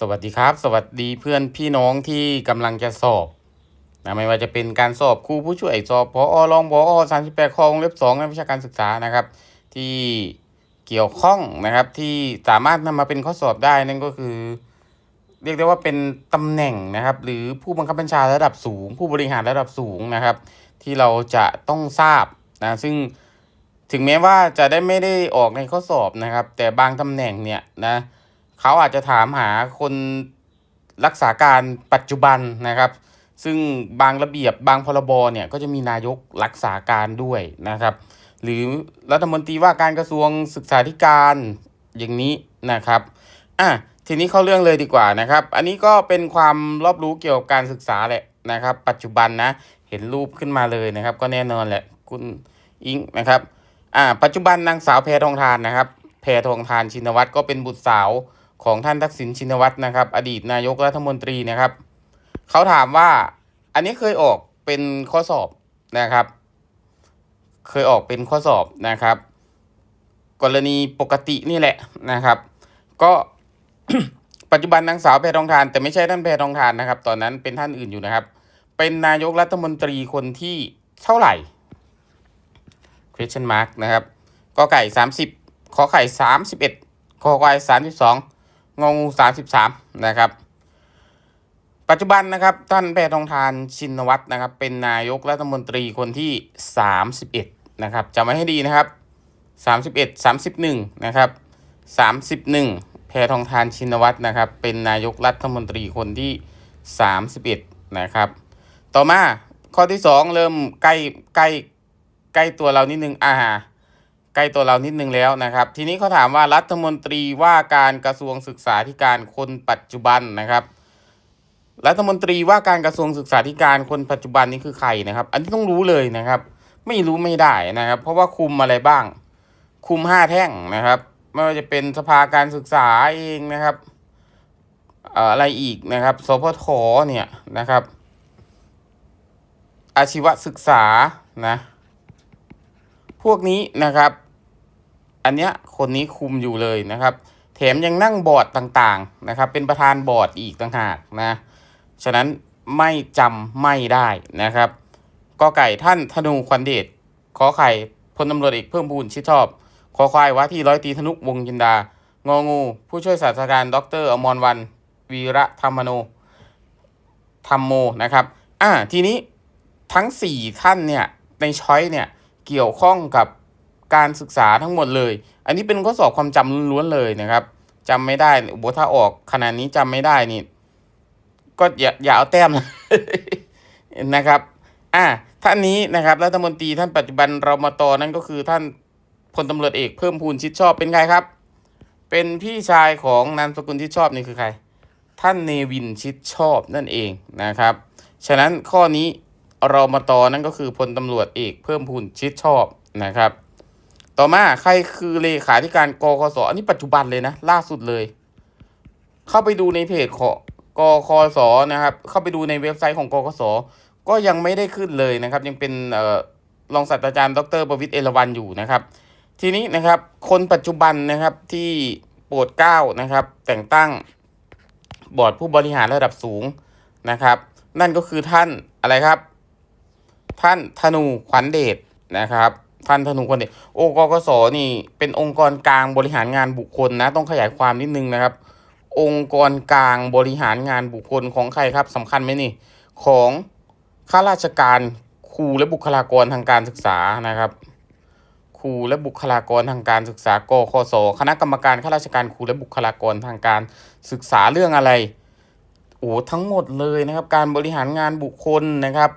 สวัสดีครับ สวัสดีเพื่อนพี่น้องที่กำลังจะสอบนะไม่ว่าจะเป็นการสอบครูผู้ช่วยสอบพอรองพอสามสิบแปดคองเล็บสองในวิชาการศึกษานะครับ ที่เกี่ยวข้องนะครับที่สามารถนำมาเป็นข้อสอบได้นั่นก็คือ เรียกได้ว่าเป็นตำแหน่งนะครับ หรือผู้บังคับบัญชาระดับสูง ผู้บริหารระดับสูงนะครับ ที่เราจะต้องทราบนะซึ่งถึงแม้ว่าจะได้ไม่ได้ออกในข้อสอบนะครับ แต่บางตำแหน่งเนี่ยนะ เขาอาจจะถามหาคนรักษาการปัจจุบันนะครับ ซึ่งบางระเบียบบางพรบเนี่ยก็จะมีนายกรักษาการด้วยนะครับ หรือรัฐมนตรีว่าการกระทรวงศึกษาธิการอย่างนี้นะครับอะทีนี้เข้าเรื่องเลยดีกว่านะครับ อันนี้ก็เป็นความรอบรู้เกี่ยวกับการศึกษาแหละนะครับ ปัจจุบันนะเห็นรูปขึ้นมาเลยนะครับ ก็แน่นอนแหละคุณอิงนะครับอ่าปัจจุบันนางสาวแพทองทานนะครับ แพทองทานชินวัตรก็เป็นบุตรสาว ของท่านทักษิณชินวัตรนะครับ อดีตนายกรัฐมนตรีนะครับเขาถามว่าอันนี้เคยออกเป็นข้อสอบนะครับ เคยออกเป็นข้อสอบนะครับ กรณีปกตินี่แหละนะครับ ก็ปัจจุบันนางสาวแพทองทาน แต่ไม่ใช่ท่านแพทองทานนะครับ ตอนนั้นเป็นท่านอื่นอยู่นะครับ เป็นนายกรัฐมนตรีคนที่เท่าไหร่ question mark นะครับกอไก่สามสิบขอไข่สามสิบเอ็ดคอควายสามสิบสอง งองูสามสิบสามนะครับ ปัจจุบันนะครับ ท่านแพทองทานชินวัตรนะครับ เป็นนายกรัฐมนตรีคนที่สามสิบเอ็ดนะครับจำไว้ให้ดีนะครับสามสิบเอ็ดสามสิบหนึ่งนะครับสามสิบหนึ่งแพทองทานชินวัตรนะครับ เป็นนายกรัฐมนตรีคนที่สามสิบเอ็ดนะครับ ต่อมาข้อที่สองเริ่มใกล้ใกล้ใกล้ตัวเรานิดนึงอ่า ใกล้ตัวเรานิดนึงแล้วนะครับ ทีนี้เขาถามว่ารัฐมนตรีว่าการกระทรวงศึกษาธิการคนปัจจุบันนะครับ รัฐมนตรีว่าการกระทรวงศึกษาธิการคนปัจจุบันนี้คือใครนะครับ อันนี้ต้องรู้เลยนะครับ ไม่รู้ไม่ได้นะครับ เพราะว่าคุมอะไรบ้าง คุมห้าแท่งนะครับไม่ว่าจะเป็นสภาการศึกษาเองนะครับเอ่ออะไรอีกนะครับสพทเนี่ยนะครับ อาชีวศึกษานะ พวกนี้นะครับ อันเนี้ยคนนี้คุมอยู่เลยนะครับ แถมยังนั่งบอร์ดต่างๆนะครับ เป็นประธานบอร์ดอีกต่างหากนะ ฉะนั้นไม่จำไม่ได้นะครับกอไก่ท่านธนูควันเดชขอไข่พลตำรวจเอกเพิ่มพูนชิดชอบ ขอควายว่าที่ร้อยตรีธนุวงศ์จินดา งองู ผู้ช่วยศาสตราจารย์ดรอมรวัน วีระธรรมโนธรรมโมนะครับ อ่าทีนี้ทั้ง 4 ท่านเนี่ยในช้อยเนี่ยเกี่ยวข้องกับ การศึกษาทั้งหมดเลย อันนี้เป็นข้อสอบความจำล้วนๆเลยนะครับจำไม่ได้โอ้โหถ้าออกขนาดนี้จำไม่ได้นี่ ก็อย่าอย่าเอาแต้มนะครับ อ่า ท่านนี้นะครับรัฐมนตรีท่านปัจจุบันเรามาต่อนั่นก็คือท่านพลตำรวจเอกเพิ่มพูนชิดชอบเป็นใครครับ เป็นพี่ชายของนามสกุลชิดชอบนี่คือใคร ท่านเนวินชิดชอบนั่นเองนะครับ ฉะนั้นข้อนี้เรามาต่อนั่นก็คือพลตำรวจเอกเพิ่มพูนชิดชอบนะครับ ต่อมาใครคือเลขาธิการกคสอันนี้ปัจจุบันเลยนะ ล่าสุดเลย เข้าไปดูในเพจของกคสนะครับ เข้าไปดูในเว็บไซต์ของกคสก็ยังไม่ได้ขึ้นเลยนะครับ ยังเป็นเอ่อรองศาสตราจารย์ดรประวิตรเอราวันอยู่นะครับ ทีนี้นะครับ คนปัจจุบันนะครับที่โปรดเกล้านะครับ แต่งตั้งบอร์ดผู้บริหารระดับสูงนะครับ นั่นก็คือท่านอะไรครับ ท่านธนูขวัญเดชนะครับ ท่านธนูขวัญเดชโองค์กกสนี่เป็นองค์กรกลางบริหารงานบุคคลนะ ต้องขยายความนิดนึงนะครับ องค์กรกลางบริหารงานบุคคลของใครครับสำคัญไหมนี่ของข้าราชการครูและบุคลากรทางการศึกษานะครับครูและบุคลากรทางการศึกษากคสคณะกรรมการข้าราชการครูและบุคลากรทางการศึกษาเรื่องอะไรโอ้ทั้งหมดเลยนะครับ การบริหารงานบุคคลนะครับ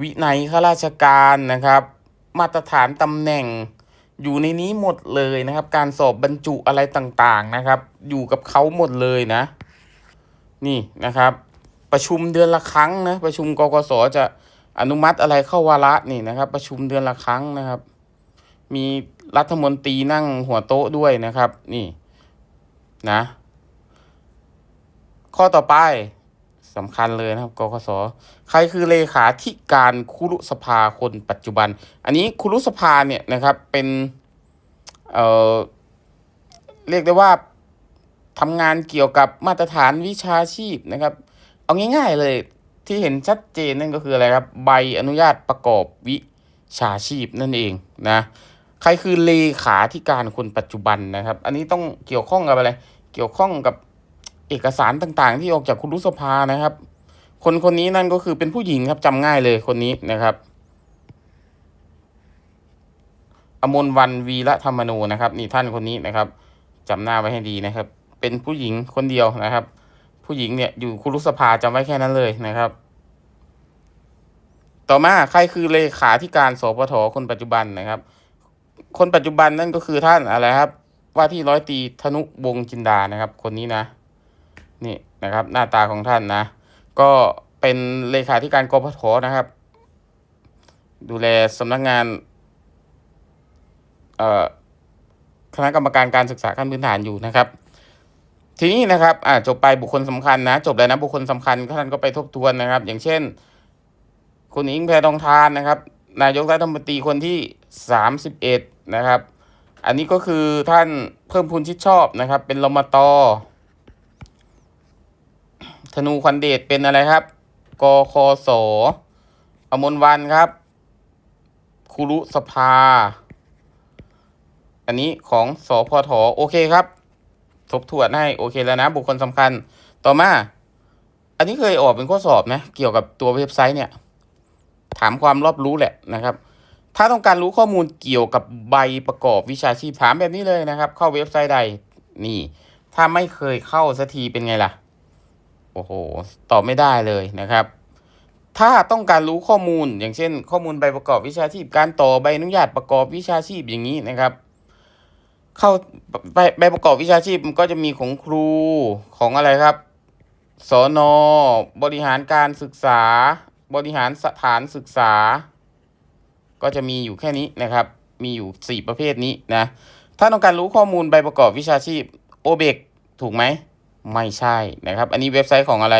วินัยข้าราชการนะครับ มาตรฐานตำแหน่ง อยู่ในนี้หมดเลยนะครับ การสอบบรรจุอะไรต่างๆนะครับ อยู่กับเขาหมดเลยนะ นี่นะครับ ประชุมเดือนละครั้งนะประชุมกกสจะอนุมัติอะไรเข้าวาระนี่นะครับ ประชุมเดือนละครั้งนะครับ มีรัฐมนตรีนั่งหัวโต๊ะด้วยนะครับ นี่นะ ข้อต่อไป สำคัญเลยนะครับกกสใครคือเลขาธิการคุรุสภาคนปัจจุบัน อันนี้คุรุสภาเนี่ยนะครับเป็นเอ่อเรียกได้ว่าทำงานเกี่ยวกับมาตรฐานวิชาชีพนะครับ เอาง่ายๆเลยที่เห็นชัดเจนนั่นก็คืออะไรครับ ใบอนุญาตประกอบวิชาชีพนั่นเองนะใครคือเลขาธิการคนปัจจุบันนะครับ อันนี้ต้องเกี่ยวข้องกับอะไร เกี่ยวข้องกับ เอกสารต่างๆ ที่ออกจากคุณรุสภานะครับ คนคนนี้นั่นก็คือเป็นผู้หญิงครับจำง่ายเลยคนนี้นะครับ อมนวันวีระธรรมนูนะครับ นี่ท่านคนนี้นะครับจำหน้าไว้ให้ดีนะครับ เป็นผู้หญิงคนเดียวนะครับ ผู้หญิงเนี่ยอยู่คุรุสภาจำไว้แค่นั้นเลยนะครับต่อมาใครคือเลขาธิการสปทคนปัจจุบันนะครับ คนปัจจุบันนั่นก็คือท่านอะไรครับ ว่าที่ร้อยตรีธนุวงศ์จินดานะครับ คนนี้นะ นี่นะครับ หน้าตาของท่านนะ ก็เป็นเลขาธิการกพทนะครับ ดูแลสำนักงานเอ่อคณะกรรมการการศึกษาขั้นพื้นฐานอยู่นะครับ ทีนี้นะครับอ่าจบไปบุคคลสำคัญนะ จบแล้วนะบุคคลสำคัญท่านก็ไปทบทวนนะครับ อย่างเช่น คุณอิงแพทองทานนะครับ นายกรัฐมนตรีคนที่สามสิบเอ็ดนะครับ อันนี้ก็คือท่านเพิ่มพูนชิดชอบนะครับ เป็นรมต ธนูควันเดชเป็นอะไรครับ กคสอมนวันครับครูรุสภา อันนี้ของสพทโอเคครับ ทบทวนให้โอเคแล้วนะ บุคคลสำคัญ ต่อมา อันนี้เคยออกเป็นข้อสอบนะ เกี่ยวกับตัวเว็บไซต์เนี่ย ถามความรอบรู้แหละนะครับ ถ้าต้องการรู้ข้อมูลเกี่ยวกับใบประกอบวิชาชีพถามแบบนี้เลยนะครับ เข้าเว็บไซต์ใดนี่ ถ้าไม่เคยเข้าสักทีเป็นไงล่ะ อ้โห ตอบไม่ได้เลยนะครับ ถ้าต้องการรู้ข้อมูล อย่างเช่น ข้อมูลใบประกอบวิชาชีพ การต่อใบอนุญาตประกอบวิชาชีพอย่างนี้นะครับ เข้าใบใบประกอบวิชาชีพมันก็จะมีของครูของอะไรครับสอนอบริหารการศึกษา บริหารสถานศึกษา ก็จะมีอยู่แค่นี้นะครับ มีอยู่สี่ประเภทนี้นะ ถ้าต้องการรู้ข้อมูลใบประกอบวิชาชีพโอเบกถูกไหม ไม่ใช่นะครับ อันนี้เว็บไซต์ของอะไร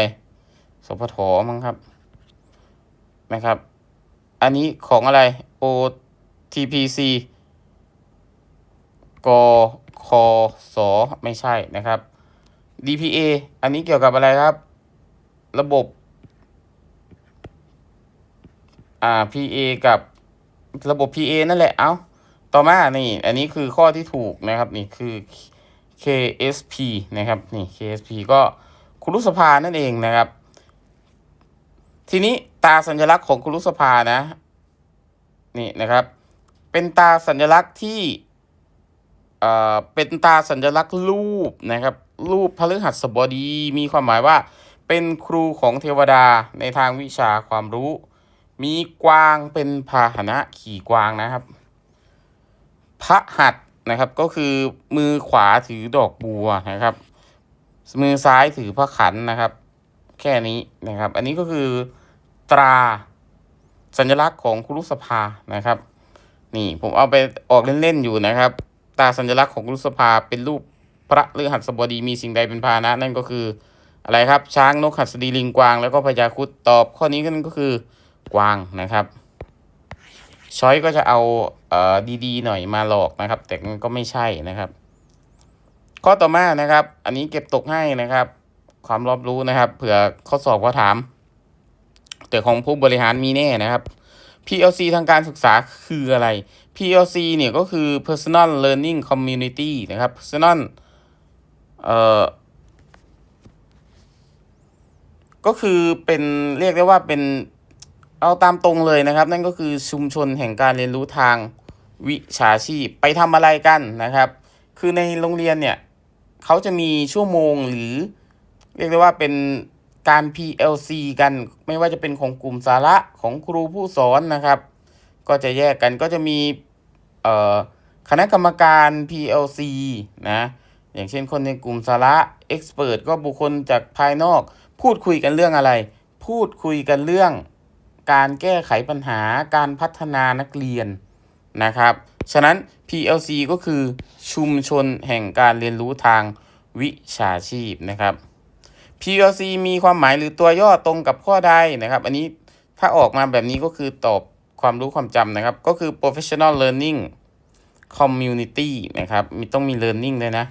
สพทมั้งครับนะครับ อันนี้ของอะไร OTPC กคสไม่ใช่นะครับ DPA อันนี้เกี่ยวกับอะไรครับ ระบบอ่า PA กับระบบ PA นั่นแหละ เอาต่อมา นี่ อันนี้คือข้อที่ถูกนะครับ นี่คือ KSP นะครับนี่ KSP ก็คุรุสภานั่นเองนะครับ ทีนี้ตาสัญลักษณ์ของคุรุสภานะนี่นะครับ เป็นตาสัญลักษณ์ที่เอ่อเป็นตาสัญลักษณ์รูปนะครับ รูปพฤหัสบดีมีความหมายว่า เป็นครูของเทวดาในทางวิชาความรู้ มีกวางเป็นพาหนะขี่กวางนะครับพระหัตถ นะครับ ก็คือมือขวาถือดอกบัวนะครับ มือซ้ายถือพระขันนะครับ แค่นี้นะครับ อันนี้ก็คือตราสัญลักษณ์ของครุสภานะครับ นี่ผมเอาไปออกเล่นๆอยู่นะครับตราสัญลักษณ์ของครุสภาเป็นรูปพระฤหัสบดีมีสิ่งใดเป็นพาหนะ นั่นก็คืออะไรครับช้างนกหัสดีลิงกวาง แล้วก็พญาครุดตอบข้อนี้กันก็คือ กวางนะครับ ช้อยก็จะเอาเอ่อดีๆหน่อยมาหลอกนะครับ แต่มันก็ไม่ใช่นะครับ ข้อต่อมานะครับ อันนี้เก็บตกให้นะครับ ความรอบรู้นะครับเผื่อข้อสอบเขาถาม แต่ของผู้บริหารมีแน่นะครับ PLC ทางการศึกษาคืออะไร PLC เนี่ยก็คือ Personal Learning Community นะครับ Personal เอ่อก็คือเป็นเรียกได้ว่าเป็น เอาตามตรงเลยนะครับ นั่นก็คือชุมชนแห่งการเรียนรู้ทางวิชาชีพไปทำอะไรกันนะครับ คือในโรงเรียนเนี่ยเขาจะมีชั่วโมงหรือ เรียกได้ว่าเป็นการ PLC กันไม่ว่าจะเป็นของกลุ่มสาระของครูผู้สอนนะครับ ก็จะแยกกันก็จะมีคณะกรรมการ PLC นะอย่างเช่นคนในกลุ่มสาระ Expert ก็บุคคลจากภายนอก พูดคุยกันเรื่องอะไร พูดคุยกันเรื่อง การแก้ไขปัญหาการพัฒนานักเรียนนะครับ ฉะนั้น PLC ก็คือชุมชนแห่งการเรียนรู้ทางวิชาชีพนะครับ PLC มีความหมายหรือตัวย่อตรงกับข้อใดนะครับ อันนี้ถ้าออกมาแบบนี้ก็คือตอบความรู้ความจำนะครับ ก็คือ professional learning community นะครับ มีต้องมี learning ด้วยนะ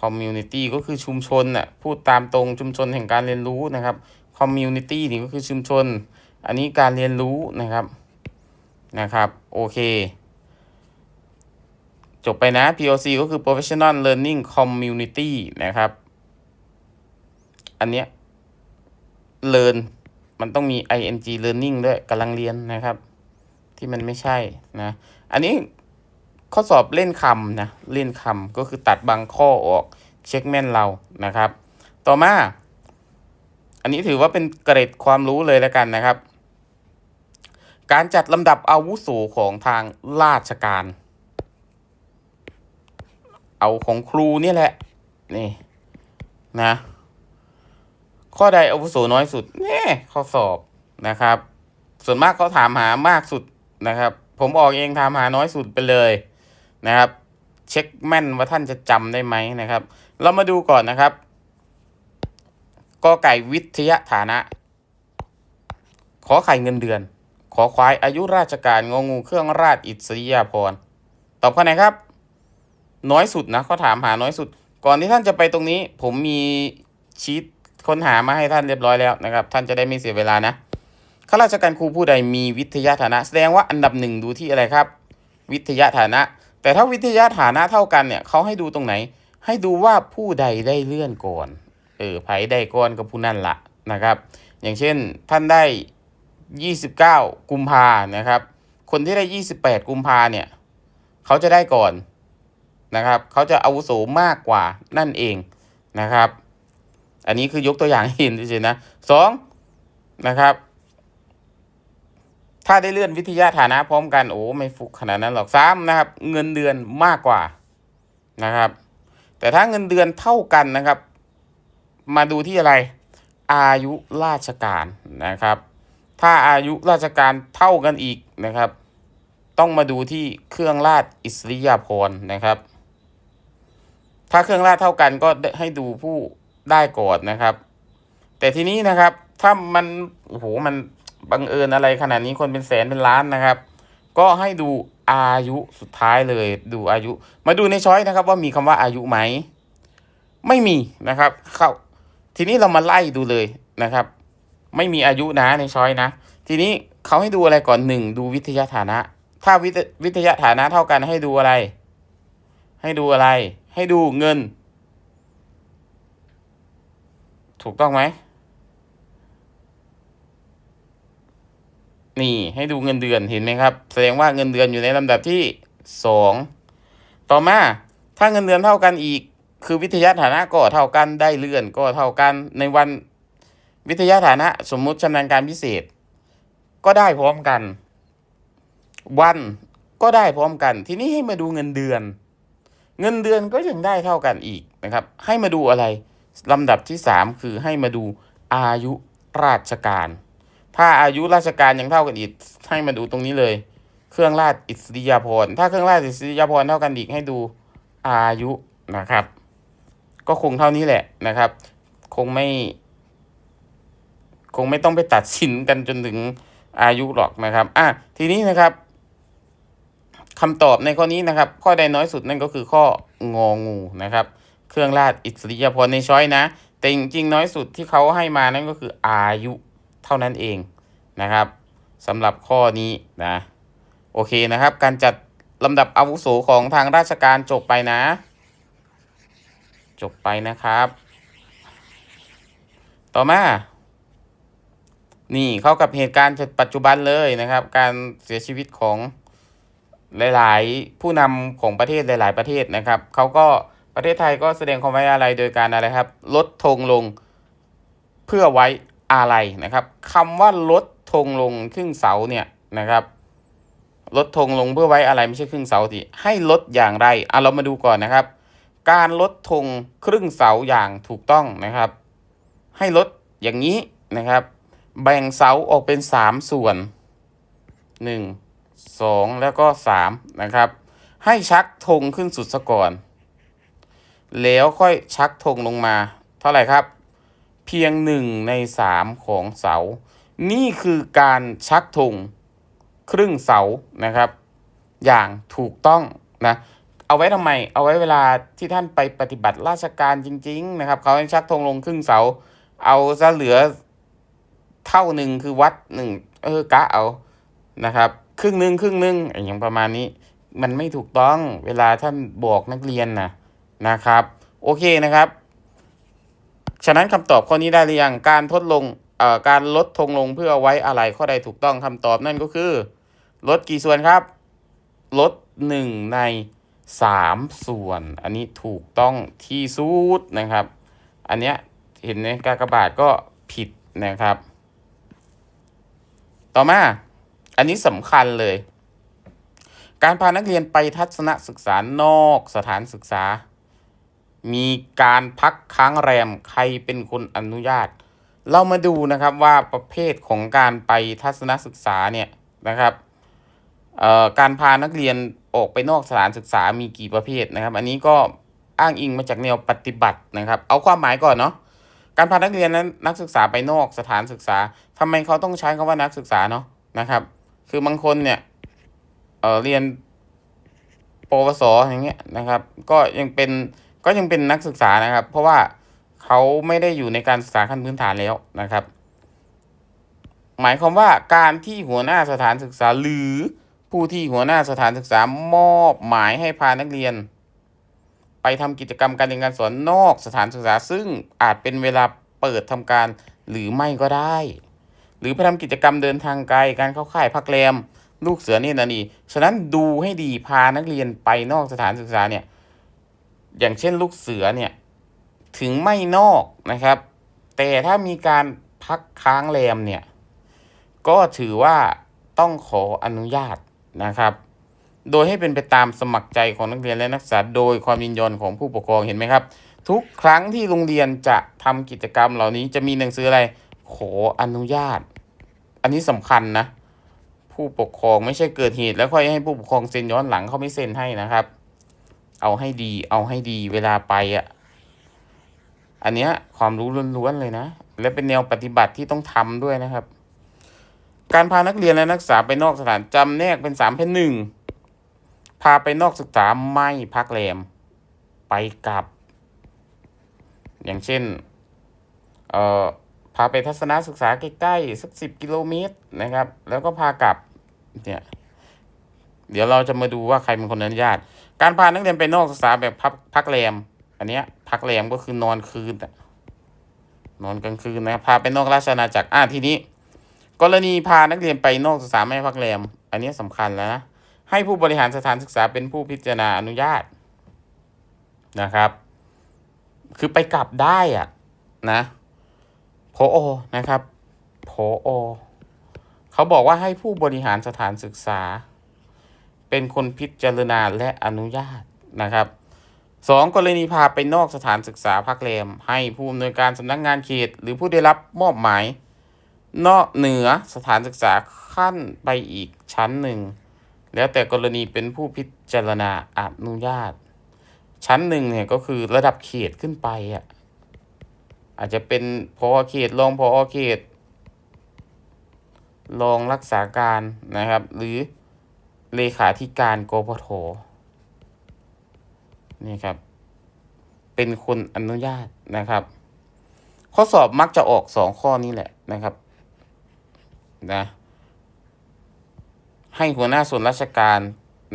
community ก็คือชุมชนน่ะ พูดตามตรงชุมชนแห่งการเรียนรู้นะครับ community นี่ก็คือชุมชน อันนี้การเรียนรู้นะครับนะครับ โอเค จบไปนะ POC ก็คือ professional learning community นะครับ อันเนี้ย learn มันต้องมี ing learning ด้วยกำลังเรียนนะครับ ที่มันไม่ใช่นะ อันนี้ข้อสอบเล่นคำนะ เล่นคำก็คือตัดบางข้อออกเช็คแม่นเรานะครับ ต่อมา อันนี้ถือว่าเป็นเกร็ดความรู้เลยแล้วกันนะครับ การจัดลำดับอาวุโสของทางราชการ เอาของครูนี่แหละ นี่นะ ข้อใดอาวุโสน้อยสุดนี่ข้อสอบนะครับ ส่วนมากเขาถามหามากสุดนะครับ ผมออกเองถามหาน้อยสุดไปเลยนะครับ เช็คแม่นว่าท่านจะจำได้ไหมนะครับ เรามาดูก่อนนะครับ กอไก่วิทยาฐานะ ขอไข่เงินเดือน ขอควายอายุราชการงองูเครื่องราชอิสริยาภรณ์ตอบข้อไหนครับ น้อยสุดนะเขาถามหาน้อยสุด ก่อนที่ท่านจะไปตรงนี้ ผมมีชีตค้นหามาให้ท่านเรียบร้อยแล้วนะครับ ท่านจะได้ไม่เสียเวลานะข้าราชการครูผู้ใดมีวิทยาฐานะ แสดงว่าอันดับหนึ่งดูที่อะไรครับ วิทยาฐานะ แต่ถ้าวิทยาฐานะเท่ากันเนี่ยเขาให้ดูตรงไหน ให้ดูว่าผู้ใดได้เลื่อนก่อน ออไผได้ก่อนกับผู้นั่นละนะครับ อย่างเช่นท่านได้ 29 กุมภานะครับ คนที่ได้ 28 กุมภาเนี่ยเขาจะได้ก่อนนะครับ เขาจะอาวุโสมากกว่านั่นเองนะครับ อันนี้คือยกตัวอย่างให้เห็นเฉยๆนะสองนะครับ ถ้าได้เลื่อนวิทยาฐานะพร้อมกันโอ้ไม่ฟุกขนาดนั้นหรอกสามนะครับ เงินเดือนมากกว่านะครับ แต่ถ้าเงินเดือนเท่ากันนะครับ มาดูที่อะไร อายุราชการนะครับ ถ้าอายุราชการเท่ากันอีกนะครับ ต้องมาดูที่เครื่องราชอิสริยาภรณ์นะครับ ถ้าเครื่องราชเท่ากันก็ให้ดูผู้ได้ก่อนนะครับ แต่ทีนี้นะครับถ้ามันโอ้โหมันบังเอิญอะไรขนาดนี้คนเป็นแสนเป็นล้านนะครับ ก็ให้ดูอายุสุดท้ายเลยดูอายุ มาดูในช้อยนะครับ ว่ามีคำว่าอายุไหม ไม่มีนะครับ เข้า ทีนี้เรามาไล่ดูเลยนะครับ ไม่มีอายุนะในช้อยนะ ทีนี้เขาให้ดูอะไรก่อนหนึ่งดูวิทยาฐานะ ถ้าวิทวิทยาฐานะเท่ากันให้ดูอะไร ให้ดูอะไร ให้ดูเงิน ถูกต้องไหมนี่ให้ดูเงินเดือนเห็นไหมครับ แสดงว่าเงินเดือนอยู่ในลำดับที่สองต่อมาถ้าเงินเดือนเท่ากันอีก คือวิทยาฐานะก็เท่ากันได้เลื่อนก็เท่ากันในวันวิทยาฐานะสมมุติชำนาญการพิเศษ ก็ได้พร้อมกัน วันก็ได้พร้อมกัน ทีนี้ให้มาดูเงินเดือน เงินเดือนก็ยังได้เท่ากันอีกนะครับ ให้มาดูอะไรลำดับที่สามคือให้มาดูอายุราชการ ถ้าอายุราชการยังเท่ากันอีกให้มาดูตรงนี้เลย เครื่องราชอิสริยาภรณ์ถ้าเครื่องราชอิสริยาภรณ์เท่ากันอีกให้ดูอายุนะครับ ก็คงเท่านี้แหละนะครับ คงไม่ คงไม่ต้องไปตัดสินกันจนถึงอายุหรอกนะครับอะทีนี้นะครับคำตอบในข้อนี้นะครับ ข้อใดน้อยสุดนั่นก็คือข้ององูนะครับ เครื่องราชอิสริยาภรณ์ในช้อยนะ แต่จริงๆน้อยสุดที่เขาให้มานั่นก็คืออายุเท่านั้นเองนะครับสำหรับข้อนี้นะโอเคนะครับ การจัดลำดับอาวุโสของทางราชการจบไปนะ จบไปนะครับ ต่อมา นี่เข้ากับเหตุการณ์ปัจจุบันเลยนะครับ การเสียชีวิตของหลาย ๆ ผู้นำของประเทศหลาย ๆ ประเทศนะครับเขาก็ประเทศไทยก็แสดงความไว้อาลัยโดยการอะไรครับ ลดธงลงเพื่อไว้อาลัยนะครับคำว่าลดธงลงครึ่งเสาเนี่ยนะครับ ลดธงลงเพื่อไว้อะไรไม่ใช่ครึ่งเสาทีให้ลดอย่างไรอะเรามาดูก่อนนะครับ การลดธงครึ่งเสาอย่างถูกต้องนะครับ ให้ลดอย่างนี้นะครับ แบ่งเสาออกเป็นสามส่วนหนึ่งสองแล้วก็สามนะครับ ให้ชักธงขึ้นสุดซะก่อน แล้วค่อยชักธงลงมา เท่าไหร่ครับ เพียงหนึ่งในสามของเสา นี่คือการชักธงครึ่งเสานะครับ อย่างถูกต้องนะ เอาไว้ทำไม เอาไว้เวลาที่ท่านไปปฏิบัติราชการจริง ๆ นะครับ เขาให้ชักธงลงครึ่งเสา เอาซะเหลือเท่าหนึ่งคือวัดหนึ่งเออกะเอานะครับ ครึ่งหนึ่งครึ่งหนึ่งอย่างประมาณนี้ มันไม่ถูกต้องเวลาท่านบอกนักเรียนนะนะครับ โอเคนะครับ ฉะนั้นคำตอบข้อนี้ได้หรือยังการทดลงเอ่อการลดธงลงเพื่อเอาไว้อะไรข้อใดถูกต้องคำตอบนั่นก็คือ ลดกี่ส่วนครับ ลดหนึ่งใน สามส่วน อันนี้ถูกต้องที่สุดนะครับ อันเนี้ยเห็นในกากบาทก็ผิดนะครับ ต่อมา อันนี้สำคัญเลย การพานักเรียนไปทัศนศึกษานอกสถานศึกษา มีการพักค้างแรมใครเป็นคนอนุญาต เรามาดูนะครับว่าประเภทของการไปทัศนศึกษาเนี่ยนะครับ การพานักเรียนออกไปนอกสถานศึกษามีกี่ประเภทนะครับ อันนี้ก็อ้างอิงมาจากแนวปฏิบัตินะครับ เอาความหมายก่อนเนาะการพานักเรียนนั้นนักศึกษาไปนอกสถานศึกษาทำไมเขาต้องใช้คำว่านักศึกษาเนาะนะครับ คือบางคนเนี่ยเออเรียนปวสอย่างเงี้ยนะครับ ก็ยังเป็นก็ยังเป็นนักศึกษานะครับ เพราะว่าเขาไม่ได้อยู่ในการศึกษาขั้นพื้นฐานแล้วนะครับ หมายความว่าการที่หัวหน้าสถานศึกษาหรือ ผู้ที่หัวหน้าสถานศึกษามอบหมายให้พานักเรียน ไปทำกิจกรรมการเรียนการสอนนอกสถานศึกษา ซึ่งอาจเป็นเวลาเปิดทำการหรือไม่ก็ได้ หรือไปทำกิจกรรมเดินทางไกลการเข้าค่ายพักแรม ลูกเสือนี่นะนี่ฉะนั้นดูให้ดีพานักเรียนไปนอกสถานศึกษาเนี่ยอย่างเช่นลูกเสือเนี่ยถึงไม่นอกนะครับ แต่ถ้ามีการพักค้างแรมเนี่ยก็ถือว่าต้องขออนุญาต นะครับ โดยให้เป็นไปตามสมัครใจของนักเรียนและนักศึกษาโดยความยินยอมของผู้ปกครองเห็นไหมครับ ทุกครั้งที่โรงเรียนจะทำกิจกรรมเหล่านี้จะมีหนังสืออะไร ขออนุญาต อันนี้สำคัญนะ ผู้ปกครองไม่ใช่เกิดเหตุแล้วค่อยให้ผู้ปกครองเซ็นย้อนหลังเขาไม่เซ็นให้นะครับ เอาให้ดี เอาให้ดีเวลาไปอะอันเนี้ยความรู้ล้วนๆเลยนะ และเป็นแนวปฏิบัติที่ต้องทำด้วยนะครับ การพานักเรียนและนักศึกษาไปนอกสถานจำแนกเป็นสามเป็นหนึ่งพาไปนอกศึกษาไม่พักแรม ไปกลับ อย่างเช่น เอ่อ พาไปทัศนศึกษาใกล้ๆสักสิบกิโลเมตรนะครับ แล้วก็พากลับ เนี่ย เดี๋ยวเราจะมาดูว่าใครเป็นคนอนุญาต การพานักเรียนไปนอกศึกษาแบบพักพักแรม อันเนี้ย พักแรมก็คือนอนคืนนอนกลางคืนนะ พาไปนอกราชอาณาจักร อ่าทีนี้ กรณีพานักเรียนไปนอกศึกษาไม่พักแรม อันนี้สำคัญแล้วนะ ให้ผู้บริหารสถานศึกษาเป็นผู้พิจารณาอนุญาตนะครับ คือไปกลับได้อะนะพอนะครับพอเขาบอกว่าให้ผู้บริหารสถานศึกษา เป็นคนพิจารณาและอนุญาตนะครับสองกรณีพาไปนอกสถานศึกษาพักแรม ให้ผู้อำนวยการสำนักงานเขต หรือผู้ได้รับมอบหมาย นอกเหนือสถานศึกษาขั้นไปอีกชั้นหนึ่ง แล้วแต่กรณีเป็นผู้พิจารณาอนุญาต ชั้นหนึ่งเนี่ยก็คือระดับเขตขึ้นไปอะอาจจะเป็นพอเขตรองพอเขตรองรักษาการนะครับ หรือเลขาธิการกพทนี่ครับ เป็นคนอนุญาตนะครับ ข้อสอบมักจะออกสองข้อนี้แหละนะครับ นะให้หัวหน้าส่วนราชการ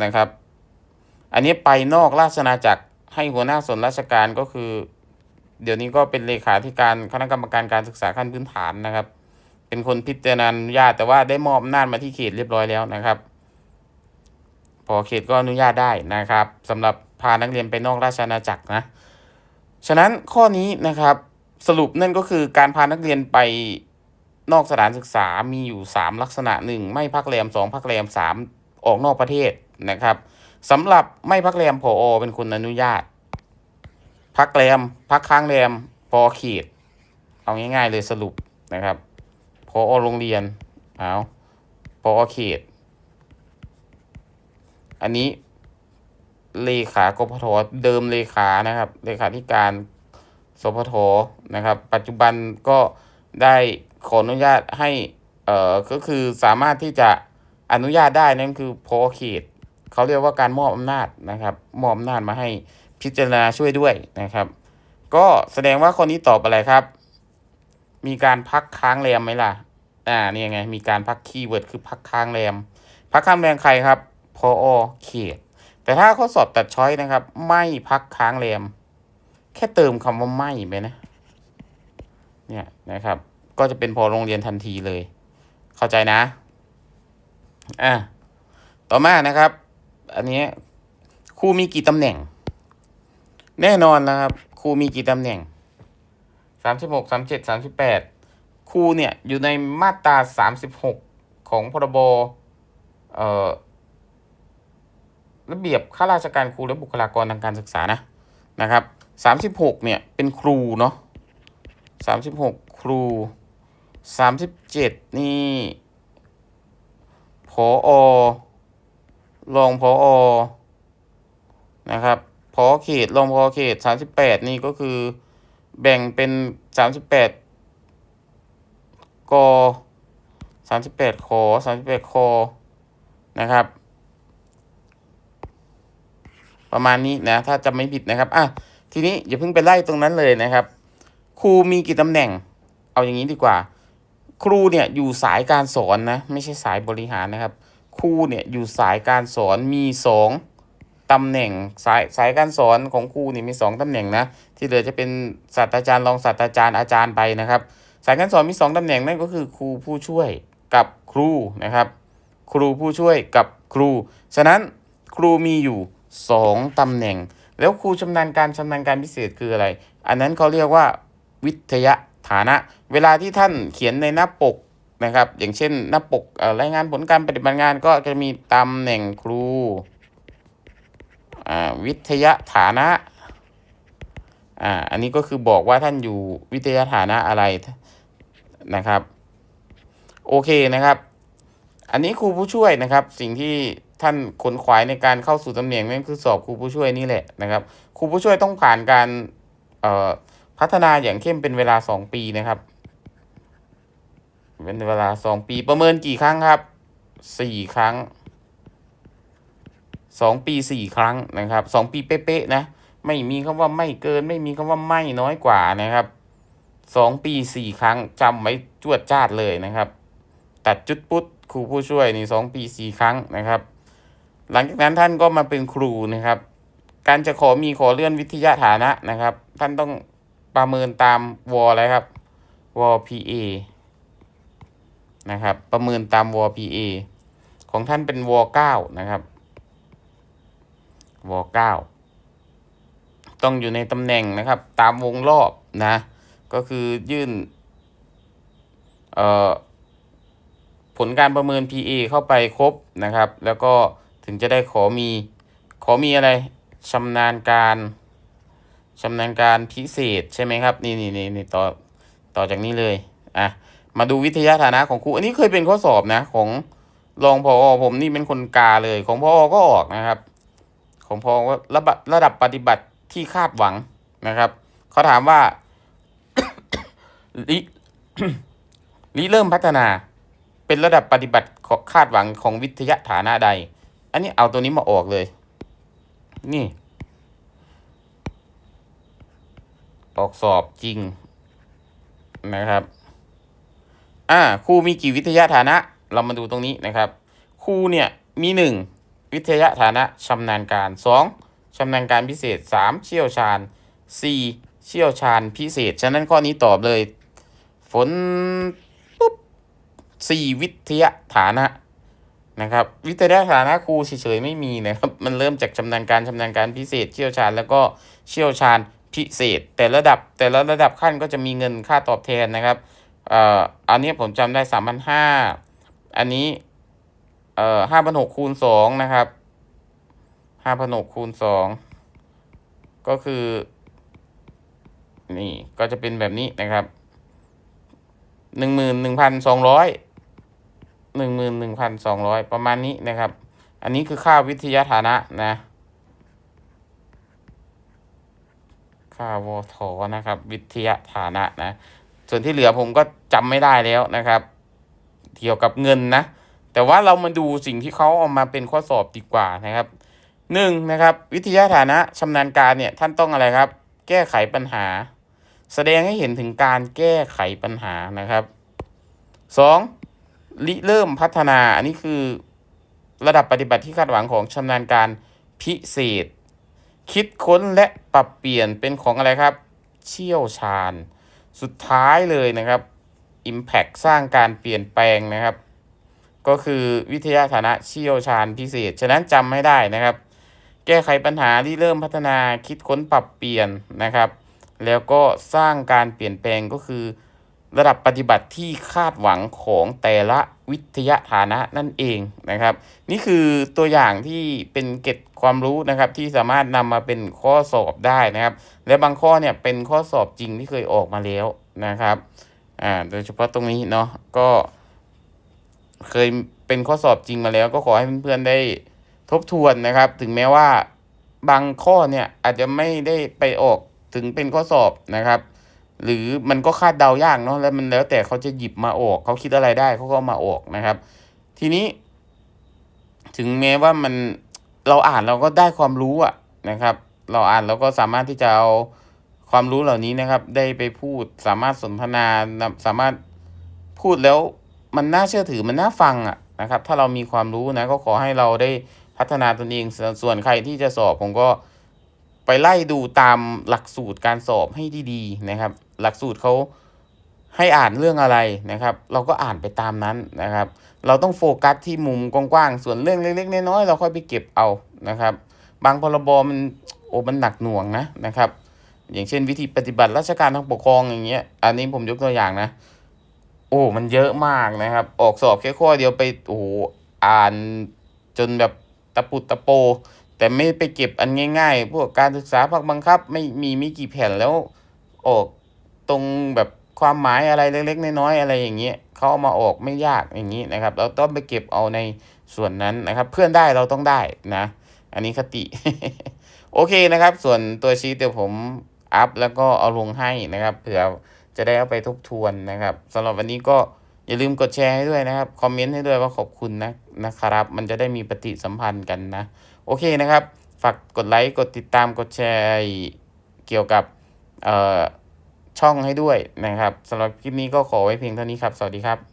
นะครับ อันนี้ไปนอกราชอาจักรให้หัวหน้าส่วนราชการก็คือ เดี๋ยวนี้ก็เป็นเลขาธิการคณะกรรมการการศึกษาขั้นพื้นฐานนะครับ เป็นคนพิจารณาอนุญาตแต่ว่าได้มอบอำนาจมาที่เขตเรียบร้อยแล้วนะครับ พอเขตก็อนุญาตได้นะครับสำหรับพานักเรียนไปนอกราชอาณาจักรนะ ฉะนั้นข้อนี้นะครับสรุปนั่นก็คือการพานักเรียนไป นอกสถานศึกษามีอยู่ 3 ลักษณะหนึ่งไม่พักแรม 2 พักแรม 3 ออกนอกประเทศนะครับสำหรับไม่พักแรมพออเป็นคนอนุญาต พักแรมพักค้างแรมพอเขตเอาง่ายๆเลยสรุปนะครับพอโรงเรียนเอาพอเขต อันนี้เลขากพทเดิมเลขานะครับเลขาธิการสพทนะครับ ปัจจุบันก็ได้ ขออนุญาตให้เอ่อก็คือสามารถที่จะอนุญาตได้นั่นคือพอเขตเขาเรียกว่าการมอบอำนาจนะครับ มอบอำนาจมาให้พิจารณาช่วยด้วยนะครับ ก็แสดงว่าคนนี้ตอบอะไรครับ มีการพักค้างแรมไหมล่ะอ่านี่ยไง มีการพักคีย์เวิร์ดคือพักค้างแรม พักค้างแรมใครครับพอเขต แต่ถ้าข้อสอบตัดช้อยนะครับ ไม่พักค้างแรม แค่เติมคำว่าไม่ไปนะ เนี่ยนะครับ ก็จะเป็นพอโรงเรียนทันทีเลย เข้าใจนะ อะ ต่อมานะครับ อันนี้ครูมีกี่ตำแหน่ง แน่นอนนะครับครูมีกี่ตำแหน่งสามสิบหกสามเจ็ดสามสิบแปดครูเนี่ยอยู่ในมาตราสามสิบหกของพรบเอ่อระเบียบข้าราชการครูและบุคลากรทางการศึกษานะนะครับสามสิบหกเนี่ยเป็นครูเนาะสามสิบหกครู สามสิบเจ็ดนี่ผอรองพออนะครับพอเขตรองพอเขตสามสิบแปดนี่ก็คือ แบ่งเป็นสามสิบแปดกสามสิบแปดขอสามสิบแปดคอนะครับ ประมาณนี้นะ ถ้าจำไม่ผิดนะครับ อะ ทีนี้อย่าเพิ่งไปไล่ตรงนั้นเลยนะครับ ครูมีกี่ตำแหน่ง เอาอย่างนี้ดีกว่า ครูเนี่ยอยู่สายการสอนนะไม่ใช่สายบริหารนะครับ ครูเนี่ยอยู่สายการสอนมีสองตำแหน่งสายสายการสอนของครูนี่มีสองตำแหน่งนะที่เหลือจะเป็นศาสตราจารย์รองศาสตราจารย์อาจารย์ไปนะครับ สายการสอนมีสองตำแหน่งนั่นก็คือครูผู้ช่วยกับครูนะครับ ครูผู้ช่วยกับครู ฉะนั้นครูมีอยู่สองตำแหน่ง แล้วครูชำนาญการชำนาญการพิเศษคืออะไร อันนั้นเขาเรียกว่าวิทยา ฐานะ เวลาที่ท่านเขียนในหน้าปกนะครับ อย่างเช่นหน้าปกรายงานผลการปฏิบัติงานก็จะมีตำแหน่งครูวิทยาฐานะอ่าอันนี้ก็คือบอกว่าท่านอยู่วิทยาฐานะอะไรนะครับ โอเคนะครับ อันนี้ครูผู้ช่วยนะครับ สิ่งที่ท่านขนขวายในการเข้าสู่ตำแหน่งนั่นคือสอบครูผู้ช่วยนี่แหละนะครับ ครูผู้ช่วยต้องผ่านการเอ่อ พัฒนาอย่างเข้มเป็นเวลาสองปีนะครับ เป็นเวลาสองปีประเมินกี่ครั้งครับสี่ครั้งสองปีสี่ครั้งนะครับสองปีเป๊ะๆนะ ไม่มีคำว่าไม่เกิน ไม่มีคำว่าไม่น้อยกว่านะครับสองปีสี่ครั้งจำไว้จวดจ้าดเลยนะครับ ตัดจุดปุ๊ดครูผู้ช่วยนี่สองปีสี่ครั้งนะครับ หลังจากนั้นท่านก็มาเป็นครูนะครับ การจะขอมีขอเลื่อนวิทยาฐานะนะครับ ท่านต้อง ประเมินตามวออะไรครับวอ PA นะครับ ประเมินตามวอ PA ของท่านเป็นวอเก้านะครับวอเก้าต้องอยู่ในตำแหน่งนะครับ ตามวงรอบนะ ก็คือยื่นเอ่อผลการประเมิน PA เข้าไปครบนะครับ แล้วก็ถึงจะได้ขอมีขอมีอะไรชำนาญการ ชำนาญการพิเศษใช่ไหมครับ นี่นี่นี่นต่อต่อจากนี้เลยอะมาดูวิทยาฐานะของครูอันนี้เคยเป็นข้อสอบนะ ของรองพอผมนี่เป็นคนกาเลย ของพอก็ออกนะครับ ของพอว่าระดับระดับปฏิบัติที่คาดหวังนะครับเขาถามว่าลิลิเริ่มพัฒนา เป็นระดับปฏิบัติของคาดหวังของวิทยาฐานะใด อันนี้เอาตัวนี้มาออกเลย นี่ ออกสอบจริงนะครับ อ่าครูมีกี่วิทยาฐานะ เรามาดูตรงนี้นะครับครูเนี่ยมีหนึ่งวิทยาฐานะชำนาญการสองชำนาญการพิเศษสามเชี่ยวชาญสี่เชี่ยวชาญพิเศษ ฉะนั้นข้อนี้ตอบเลย ฝนปุ๊บสี่วิทยาฐานะนะครับ วิทยาฐานะครูเฉยๆไม่มีนะครับ มันเริ่มจากชำนาญการชำนาญการพิเศษ เชี่ยวชาญแล้วก็เชี่ยวชาญ พิเศษ แต่ระดับแต่ละระดับขั้นก็จะมีเงินค่าตอบแทนนะครับเอ่ออันนี้ผมจำได้สามพันห้าอันนี้เอ่อห้าพันหกคูณสองนะครับห้าพันหกคูณสองก็คือ นี่ก็จะเป็นแบบนี้นะครับหนึ่งหมื่นหนึ่งพันสองร้อยหนึ่งหมื่นหนึ่งพันสองร้อยประมาณนี้นะครับ อันนี้คือค่าวิทยาฐานะนะ ค่าวทนะครับ วิทยาฐานะนะ ส่วนที่เหลือผมก็จำไม่ได้แล้วนะครับ เกี่ยวกับเงินนะ แต่ว่าเรามาดูสิ่งที่เขาเอามาเป็นข้อสอบดีกว่านะครับหนึ่งนะครับ วิทยาฐานะชำนาญการเนี่ยท่านต้องอะไรครับ แก้ไขปัญหา แสดงให้เห็นถึงการแก้ไขปัญหานะครับสองริเริ่มพัฒนา อันนี้คือระดับปฏิบัติที่คาดหวังของชำนาญการพิเศษ คิดค้นและปรับเปลี่ยนเป็นของอะไรครับ เชี่ยวชาญ สุดท้ายเลยนะครับ Impact สร้างการเปลี่ยนแปลงนะครับ ก็คือวิทยาฐานะเชี่ยวชาญพิเศษ ฉะนั้นจำไม่ได้นะครับ แก้ไขปัญหาที่เริ่มพัฒนาคิดค้นปรับเปลี่ยนนะครับ แล้วก็สร้างการเปลี่ยนแปลงก็คือ ระดับปฏิบัติที่คาดหวังของแต่ละ วิทยาฐานะนั่นเองนะครับ นี่คือตัวอย่างที่เป็นเก็ดความรู้นะครับที่สามารถนำมาเป็นข้อสอบได้นะครับ และบางข้อเนี่ยเป็นข้อสอบจริงที่เคยออกมาแล้วนะครับอ่าโดยเฉพาะตรงนี้เนาะก็ เคยเป็นข้อสอบจริงมาแล้ว ก็ขอให้เพื่อนๆได้ทบทวนนะครับ ถึงแม้ว่าบางข้อเนี่ยอาจจะไม่ได้ไปออกถึงเป็นข้อสอบนะครับ หรือมันก็คาดเดายากเนาะแล้วมันแล้วแต่เขาจะหยิบมาออก เขาคิดอะไรได้เขาก็มาออกนะครับ ทีนี้ ถึงแม้ว่ามันเราอ่านเราก็ได้ความรู้อะนะครับ เราอ่านเราก็สามารถที่จะเอาความรู้เหล่านี้นะครับ ได้ไปพูดสามารถสนทนาสามารถพูดแล้วมันน่าเชื่อถือมันน่าฟังอะนะครับ ถ้าเรามีความรู้นะก็ขอให้เราได้พัฒนาตนเองส่วนใครที่จะสอบผมก็ไปไล่ดูตามหลักสูตรการสอบให้ดีๆนะครับ หลักสูตรเขาให้อ่านเรื่องอะไรนะครับ เราก็อ่านไปตามนั้นนะครับ เราต้องโฟกัสที่มุมกว้างๆส่วนเรื่องเล็กๆน้อยๆเราค่อยไปเก็บเอานะครับ บางพรบมันโอ้มันหนักหน่วงนะนะครับ อย่างเช่นวิธีปฏิบัติราชการทางปกครองอย่างเงี้ยอันนี้ผมยกตัวอย่างนะ โอ้มันเยอะมากนะครับ ออกสอบแค่ข้อเดียวไปโอ้โหอ่านจนแบบตะปุดตะโป แต่ไม่ไปเก็บอันง่าย ๆ พวกการศึกษาภาคบังคับไม่มีไม่กี่แผ่นแล้วออก ตรงแบบความหมายอะไรเล็กๆน้อยๆอะไรอย่างเงี้ยเขาเอามาออกไม่ยากอย่างนี้นะครับ เราต้องไปเก็บเอาในส่วนนั้นนะครับ เพื่อนได้เราต้องได้นะ อันนี้คติ โอเคนะครับ ส่วนตัวชีตเดี๋ยวผมอัพแล้วก็เอาลงให้นะครับ เผื่อจะได้เอาไปทบทวนนะครับสำหรับวันนี้ก็อย่าลืมกดแชร์ให้ด้วยนะครับ คอมเมนต์ให้ด้วยว่าขอบคุณนะนะครับ มันจะได้มีปฏิสัมพันธ์กันนะ โอเคนะครับ ฝากกดไลค์ กดติดตาม กดแชร์เกี่ยวกับเอ่อ ช่องให้ด้วยนะครับสำหรับคลิปนี้ก็ขอไว้เพียงเท่านี้ครับ สวัสดีครับ